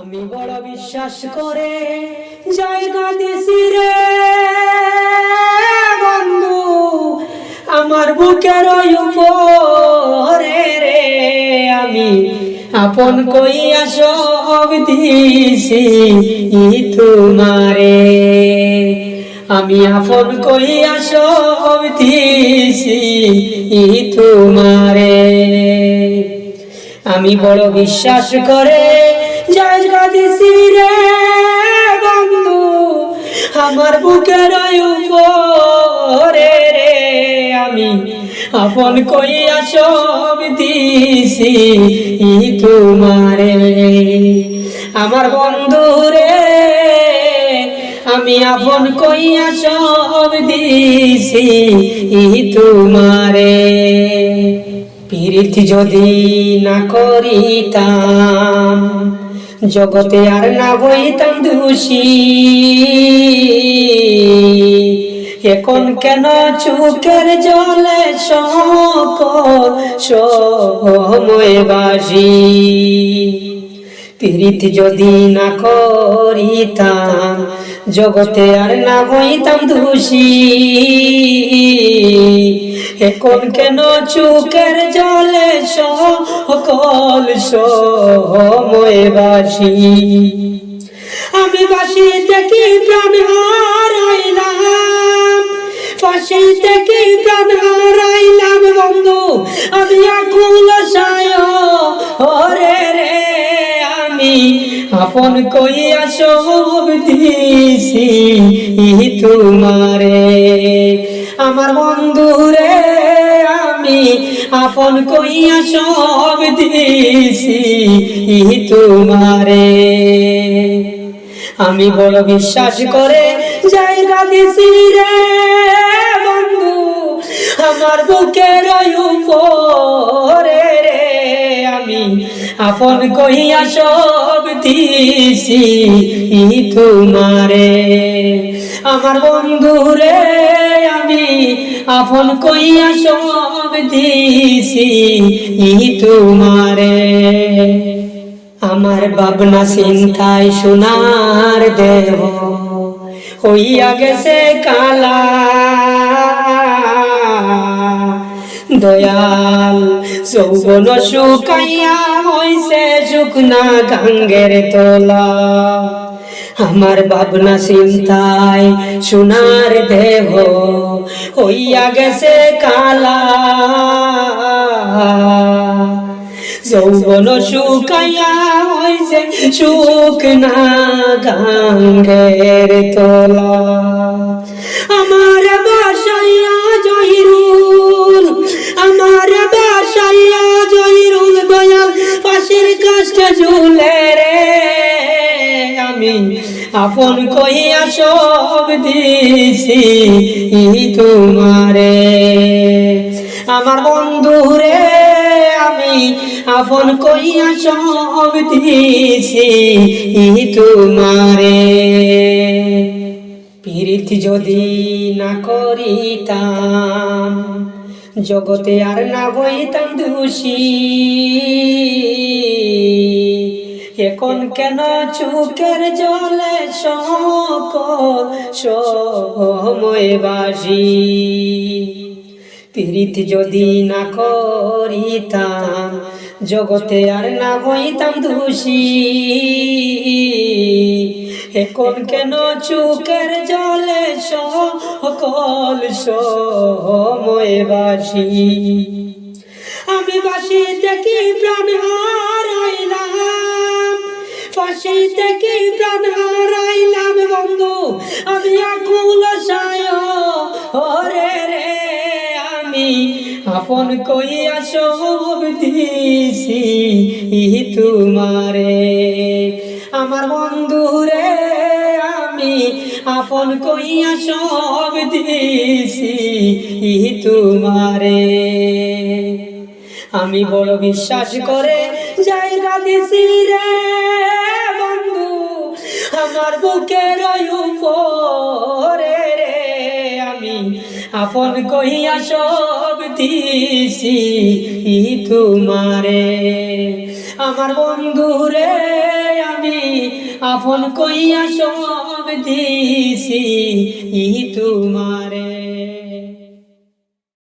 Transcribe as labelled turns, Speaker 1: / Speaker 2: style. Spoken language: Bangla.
Speaker 1: আমি বড় বিশ্বাস করে জায়গা দিছি রে। বন্ধু, আমার বুকের উপরে রে। আমি আপন কইয়া সব দিছি তোমারে। আমি আপন কইয়া সব দিছি তোমারে। আমি বড় বিশ্বাস করে জায়গা দিছি রে বন্ধু, আমার বুকের রে। আমি আপন কইয়া সব দিছি তোমারে। আমার বন্ধু রে, আমি আপন কইয়া সব দিছি তোমারে। প্রীতি যদি না করিতাম জগতে আর না হইতাম দোষী এখন কেন চুকের জলে সকল সময় বাসি? প্রীতি যদি না করিতাম, জগতে আর না হইতাম দোষী এখন কেন চুকের জলে সকল সময় বাসি। আমি বাসি দেখি প্রাণ হারাইলাম। ফাঁসি থেকে প্রাণ হারাইলাম, বন্ধু। আমি আকুল সায় ওরে রে। আমি আপন কইয়া সব দিছি তোমারে। আমার বন্ধু রে আমি আপন কইয়া সব দিছি তোমারে। আমি বড় বিশ্বাস করে জায়গা দিছি রে বন্ধু। আমার বুকের উপরে রে আমি আপন কইয়া সব দিছি তোমারে। আমার বন্ধু রে, আমি আপন কইয়া সব দিছি তোমারে। আমার ভাবনা চিন্তায় সোনার দেহ হইয়া গেছে কালা। দয়াল, যৌবন শুকাইয়া হইছে শুকনা গাঙ্গের তোলা। আমার ভাবনা চিন্তায় সোনার দেহ হইয়া গেছে কালা। যৌবন শুকাইয়া হইছে শুকনা গাঙ্গের তোলা। আমার বাসাইয়া জহিরুল আমার বাসাইয়া আপন কহিয়া সব দিছি তোমারে। আমার বন্ধু রে, আমি আপন কইয়া সব দিছি তোমারে। প্রীতি যদি না করিতাম, জগতে আর না হইতাম দোষী। এখন কেন চুকের জলে সকল সময় বাসি প্রীতি যদি না করিতাম, জগতে আর না হইতাম দোষী। এখন কেন চুকের জলে সকল সময় বাসি আমি বাসি দেখি প্রাণ হারাইলাম ফাঁসি থেকে প্রাণ হারাইলাম বন্ধু? আমি আকুল সায়, ওরে রে, আমি আপন কইয়া সব দিছি তোমারে। আমার বন্ধু রে, আমি আপন কইয়া সব দিছি তোমারে। আমি বড় বিশ্বাস করে জায়গা দিছি রে। আমার বুকের উপরে রে, আমি আপন কহিয়া সব দিছি তোমারে। আমার বন্ধু রে, আমি আপন কইয়া সব দিছি তোমারে।